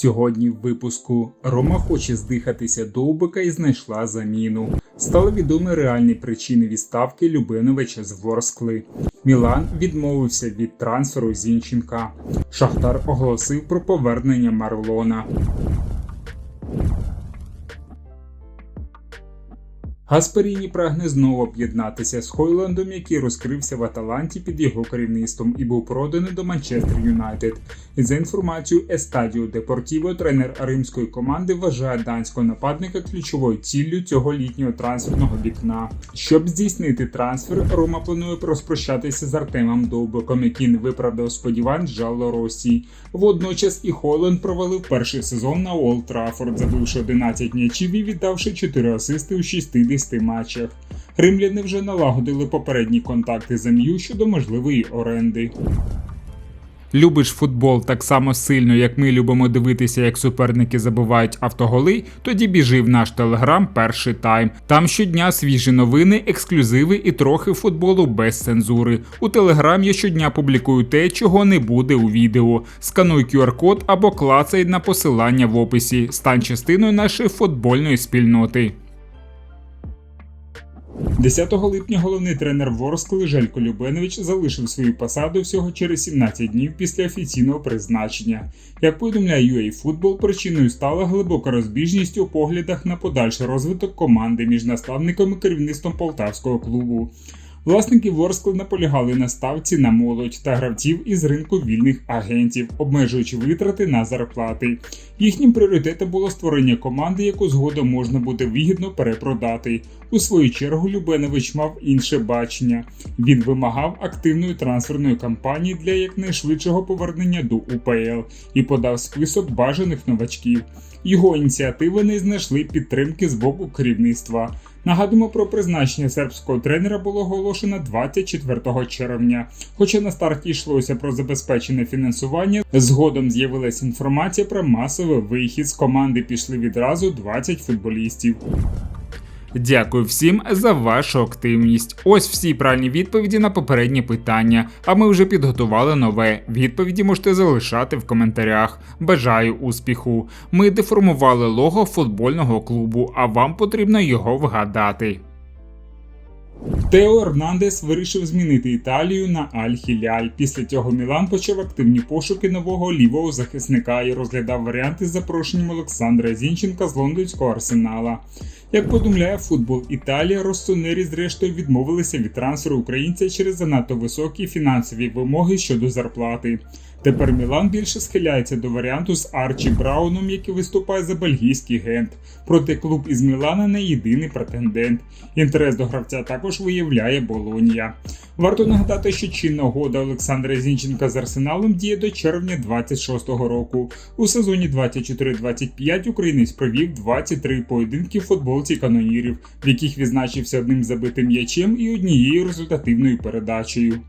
Сьогодні в випуску Рома хоче здихатися довбика і знайшла заміну. Стали відомі реальні причини відставки Любиновича з Ворскли. Мілан відмовився від трансферу Зінченка. Шахтар оголосив про повернення Марлона. Гасперіні прагне знову об'єднатися з Хойландом, який розкрився в Аталанті під його керівництвом і був проданий до Манчестер Юнайтед. За інформацією Естадіо Депортіво, тренер римської команди вважає данського нападника ключовою ціллю цього літнього трансферного вікна. Щоб здійснити трансфер, Рома планує розпрощатися з Артемом Довбиком, який не виправдав сподівань Джалло Росії. Водночас і Хойланд провалив перший сезон на Олд Траффорд, забивши 11 м'ячів і віддавши 4 асисти у 60 матчах. Римляни вже налагодили попередні контакти з МЮ щодо можливої оренди. Любиш футбол так само сильно, як ми любимо дивитися, як суперники забувають автоголи, тоді біжи в наш телеграм перший тайм. Там щодня свіжі новини, ексклюзиви і трохи футболу без цензури. У телеграм я щодня публікую те, чого не буде у відео. Скануй QR-код або клацай на посилання в описі. Стань частиною нашої футбольної спільноти. 10 липня головний тренер Ворскли Желько Любенович залишив свою посаду всього через 17 днів після офіційного призначення. Як повідомляє UA причиною стала глибока розбіжність у поглядах на подальший розвиток команди між наставником і керівництвом полтавського клубу. Власники Ворскли наполягали на ставці на молодь та гравців із ринку вільних агентів, обмежуючи витрати на зарплати. Їхнім пріоритетом було створення команди, яку згодом можна буде вигідно перепродати. У свою чергу Любенович мав інше бачення. Він вимагав активної трансферної кампанії для якнайшвидшого повернення до УПЛ і подав список бажаних новачків. Його ініціативи не знайшли підтримки з боку керівництва. Нагадуємо про призначення сербського тренера було оголошено 24 червня. Хоча на старті йшлося про забезпечене фінансування, згодом з'явилася інформація про масовий вихід з команди. Пішли відразу 20 футболістів. Дякую всім за вашу активність. Ось всі правильні відповіді на попередні питання. А ми вже підготували нове. Відповіді можете залишати в коментарях. Бажаю успіху. Ми деформували лого футбольного клубу, а вам потрібно його вгадати. Тео Ернандес вирішив змінити Італію на Аль-Хіляль. Після цього Мілан почав активні пошуки нового лівого захисника і розглядав варіанти з запрошенням Олександра Зінченка з лондонського арсенала. Як повідомляє футбол Італія, Ростонері зрештою відмовилися від трансферу українця через занадто високі фінансові вимоги щодо зарплати. Тепер Мілан більше схиляється до варіанту з Арчі Брауном, який виступає за бельгійський гент. Проте клуб із Мілана не єдиний претендент. Інтерес до гравця також виявляє Болонія. Варто нагадати, що чинна угода Олександра Зінченка з Арсеналом діє до червня 26-го року. У сезоні 24-25 українець провів 23 поєдинки в футболці канонірів, в яких відзначився одним забитим м'ячем і однією результативною передачею.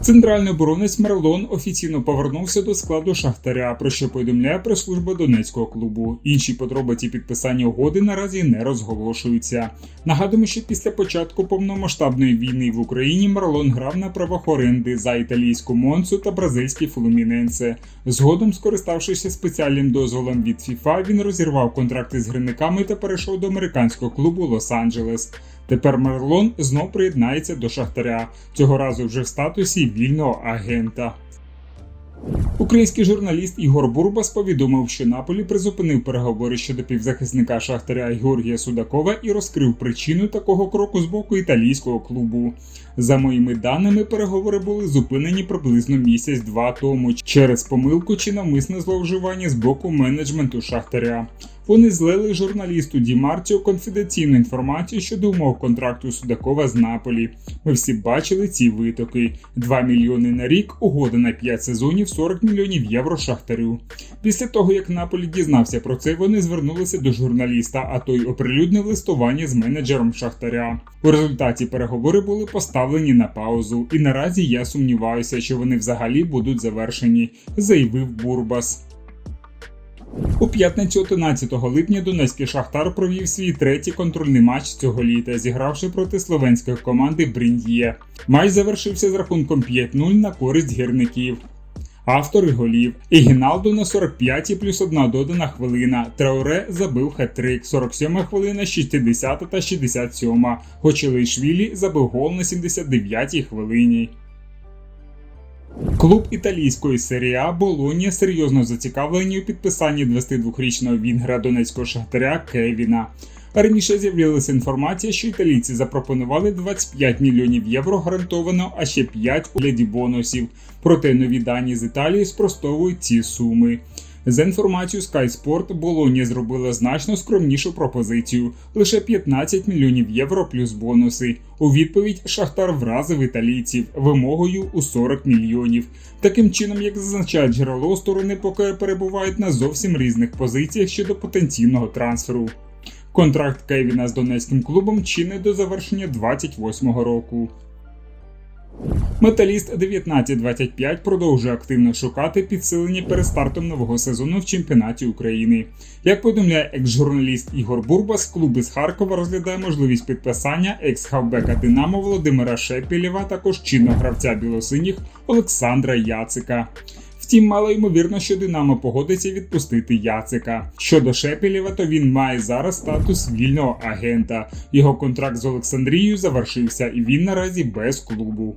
Центральний оборонець Мерлон офіційно повернувся до складу Шахтаря, про що повідомляє прес-служба Донецького клубу. Інші подробиці підписання угоди наразі не розголошуються. Нагадуємо, що після початку повномасштабної війни в Україні Мерлон грав на правах оренди за італійську Монцу та бразильський Флуміненце. Згодом, скориставшись спеціальним дозволом від FIFA, він розірвав контракти з гривниками та перейшов до американського клубу Лос-Анджелес. Тепер Мерлон знов приєднається до Шахтаря, цього разу вже в статусі вільного агента. Український журналіст Ігор Бурбас повідомив, що Наполі призупинив переговори щодо півзахисника Шахтаря Георгія Судакова і розкрив причину такого кроку з боку італійського клубу. За моїми даними, переговори були зупинені приблизно місяць-два тому через помилку чи навмисне зловживання з боку менеджменту Шахтаря. Вони злили журналісту Ді Марціо конфіденційну інформацію щодо умов контракту Судакова з Наполі. Ми всі бачили ці витоки: 2 мільйони на рік, угода на 5 сезонів, 40 мільйонів євро шахтарю. Після того, як Наполі дізнався про це, вони звернулися до журналіста, а той оприлюднив листування з менеджером Шахтаря. У результаті переговори були поставлені на паузу, і наразі я сумніваюся, що вони взагалі будуть завершені, заявив Бурбас. У п'ятницю 11 липня Донецький Шахтар провів свій третій контрольний матч цього літа, зігравши проти словенської команди Брінд'є. Матч завершився з рахунком 5-0 на користь гірників. Автори голів. Ігіналду на 45-й плюс одна додана хвилина. Трауре забив хет-трик. 47 хвилина, 60 та 67. Гочелейшвілі забив гол на 79-й хвилині. Клуб італійської серії А Болонія серйозно зацікавлені у підписанні 22-річного вінгра донецького шахтаря Кевіна. Раніше з'явилася інформація, що італійці запропонували 25 мільйонів євро гарантовано, а ще 5 у гляді бонусів. Проте нові дані з Італії спростовують ці суми. За інформацією Sky Sport, Болонія зробила значно скромнішу пропозицію лише 15 мільйонів євро плюс бонуси. У відповідь Шахтар вразив італійців вимогою у 40 мільйонів. Таким чином, як зазначає джерело, сторони поки перебувають на зовсім різних позиціях щодо потенційного трансферу. Контракт Кевіна з донецьким клубом чинний до завершення 28-го року. Металіст 1925 продовжує активно шукати підсилення перед стартом нового сезону в чемпіонаті України. Як повідомляє екс-журналіст Ігор Бурбас, клуб із Харкова розглядає можливість підписання екс-хавбека Динамо Володимира Шепілєва, також чинного гравця білосиніх Олександра Яцика. Втім, мало ймовірно, що Динамо погодиться відпустити Яцика. Щодо Шепелєва, то він має зараз статус вільного агента. Його контракт з Олександрією завершився, і він наразі без клубу.